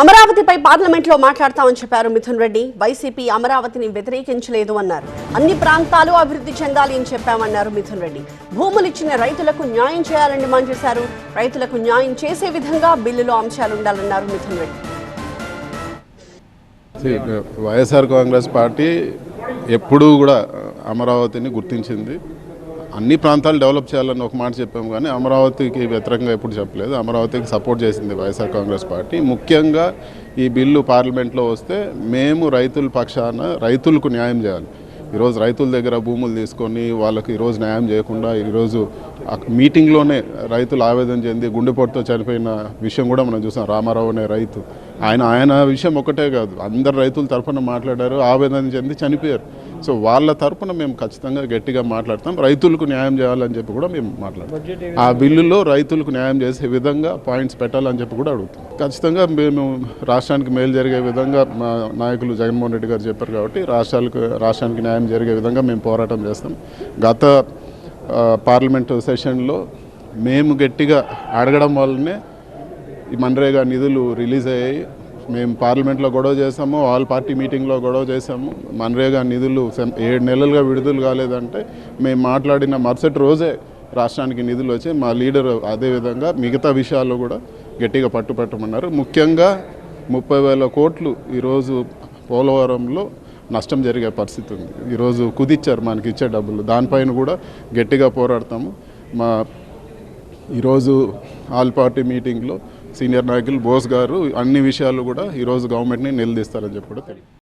అమరావతిపై పార్లమెంట్లో మాట్లాడతామని చెప్పారు మిథున్ రెడ్డి. వైసీపీ అమరావతిని వ్యతిరేకించలేదు అన్నారు. అన్ని ప్రాంతాలు అభివృద్ధి చెందాలి అని చెప్పామన్నారు మిథున్ రెడ్డి. భూములు ఇచ్చిన రైతులకు న్యాయం చేయాలని డిమాండ్ చేశారు. రైతులకు న్యాయం చేసే విధంగా బిల్లులో అంశాలు ఉండాలన్నారు మిథున్ రెడ్డి. వైఎస్ఆర్ కాంగ్రెస్ పార్టీ ఎప్పుడూ కూడా అమరావతిని గుర్తించింది. అన్ని ప్రాంతాలు డెవలప్ చేయాలని ఒక మాట చెప్పాము కానీ అమరావతికి వ్యతిరేకంగా ఎప్పుడు చెప్పలేదు. అమరావతికి సపోర్ట్ చేసింది వైఎస్ఆర్ కాంగ్రెస్ పార్టీ. ముఖ్యంగా ఈ బిల్లు పార్లమెంట్లో వస్తే మేము రైతుల పక్షాన రైతులకు న్యాయం చేయాలి. ఈరోజు రైతుల దగ్గర భూములు తీసుకొని వాళ్ళకి ఈరోజు న్యాయం చేయకుండా ఈరోజు మీటింగ్లోనే రైతులు ఆవేదన చెంది గుండెపోటుతో చనిపోయిన విషయం కూడా మనం చూసాం. రామారావు అనే రైతు ఆయన ఆయన విషయం ఒకటే కాదు. అందరు రైతుల తరఫున మాట్లాడారు ఆవేదన చెంది చనిపోయారు. సో వాళ్ళ తరపున మేము ఖచ్చితంగా గట్టిగా మాట్లాడతాం. రైతులకు న్యాయం చేయాలని చెప్పి కూడా మేము మాట్లాడతాం. ఆ బిల్లులో రైతులకు న్యాయం చేసే విధంగా పాయింట్స్ పెట్టాలని చెప్పి కూడా అడుగుతాం. ఖచ్చితంగా మేము రాష్ట్రానికి మేలు జరిగే విధంగా మా నాయకులు జగన్మోహన్ రెడ్డి గారు చెప్పారు కాబట్టి రాష్ట్రాలకు రాష్ట్రానికి న్యాయం జరిగే విధంగా మేము పోరాటం చేస్తాం. గత పార్లమెంటు సెషన్లో మేము గట్టిగా అడగడం వల్లనే ఈ మన్రేగా నిధులు రిలీజ్ అయ్యాయి. మేము పార్లమెంట్లో గొడవ చేసాము ఆల్ పార్టీ మీటింగ్లో గొడవ చేసాము మన్రేగా నిధులు ఏడు నెలలుగా విడుదల కాలేదంటే మేము మాట్లాడిన మరుసటి రోజే రాష్ట్రానికి నిధులు వచ్చి మా లీడర్ అదేవిధంగా మిగతా విషయాల్లో కూడా గట్టిగా పట్టుపట్టమన్నారు ముఖ్యంగా ముప్పై వేల కోట్లు ఈరోజు పోలవరంలో నష్టం జరిగే పరిస్థితి ఉంది. ఈరోజు కుదిచ్చారు మనకి ఇచ్చే డబ్బులు. దానిపైన కూడా గట్టిగా పోరాడతాము. మా ఈరోజు ఆల్ పార్టీ మీటింగ్లో సీనియర్ నాయకులు బోస్ గారు అన్ని విషయాలు కూడా ఈరోజు గవర్నమెంట్ని నిలదీస్తారని చెప్పి కూడా తెలియదు.